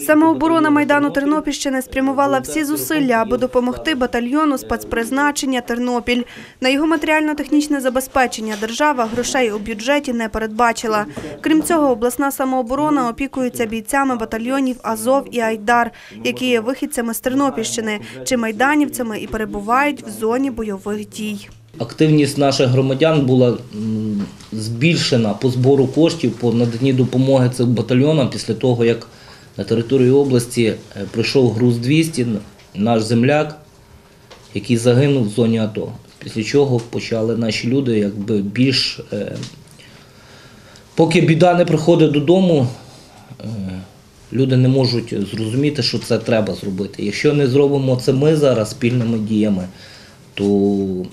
Самооборона майдану Тернопільщини спрямувала всі зусилля, аби допомогти батальйону спецпризначення Тернопіль. На його матеріально-технічне забезпечення держава грошей у бюджеті не передбачила. Крім цього, обласна самооборона опікується бійцями батальйонів Азов і Айдар, які є вихідцями з Тернопільщини чи майданівцями і перебувають в зоні бойових дій. Активність наших громадян була збільшена по збору коштів по наданні допомоги цим батальйонам після того, як на території області е, прийшов груз 200, наш земляк, який загинув в зоні АТО. Після чого почали наші люди якби більш. е, Поки біда не приходить додому, е, люди не можуть зрозуміти, що це треба зробити. Якщо не зробимо це ми зараз спільними діями, то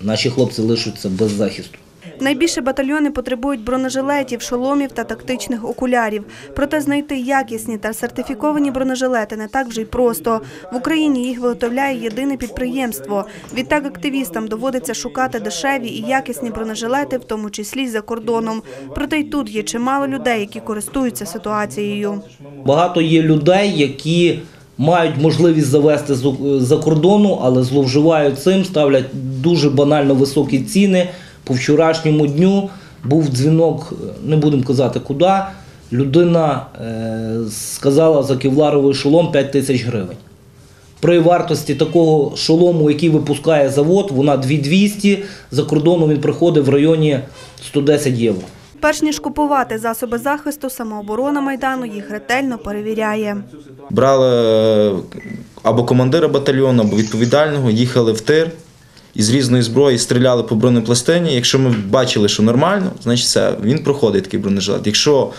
наші хлопці лишаться без захисту. Найбільше батальйони потребують бронежилетів, шоломів та тактичних окулярів. Проте знайти якісні та сертифіковані бронежилети не так вже й просто. В Україні їх виготовляє єдине підприємство. Відтак активістам доводиться шукати дешеві і якісні бронежилети, в тому числі за кордоном. Проте й тут є чимало людей, які користуються ситуацією. Багато є людей, які мають можливість завести з- за кордону, але зловживають цим, ставлять дуже банально високі ціни. По вчорашньому дню був дзвінок, не будемо казати куди. Людина е, сказала за кевларовий шолом 5 тисяч гривень. При вартості такого шолому, який випускає завод, вона 2200, за кордону він приходить в районі 110 євро. Перш ніж купувати засоби захисту, самооборона майдану їх ретельно перевіряє. брали е, або командира батальйону, або відповідального, їхали в тир і з різної зброї стріляли по бронепластині. Якщо ми бачили, що нормально, значить все, він проходить такий бронежилет. Якщо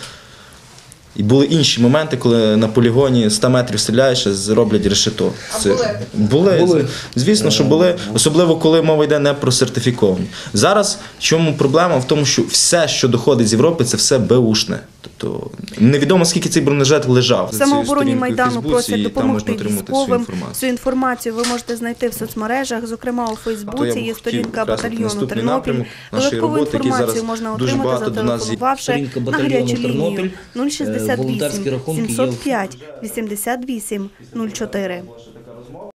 і були інші моменти, коли на полігоні 100 метрів стріляєш, а роблять решето. Це- були? Були. Звісно, що були, особливо коли мова йде не про сертифіковані. Зараз в чому проблема? В тому, що все, що доходить з Європи, це все беушне. Тобто невідомо скільки цей бронежилет лежав. В самообороні майдану просять допомогти військовим. Цю інформацію ви можете знайти в соцмережах, зокрема у Фейсбуці. Є сторінка батальйону Тернопіль. Додаткову інформацію можна отримати, зателефонувавши на гарячу лінію Тернопіль, е, волонтерські 068 рахунки є в- 705 88 04.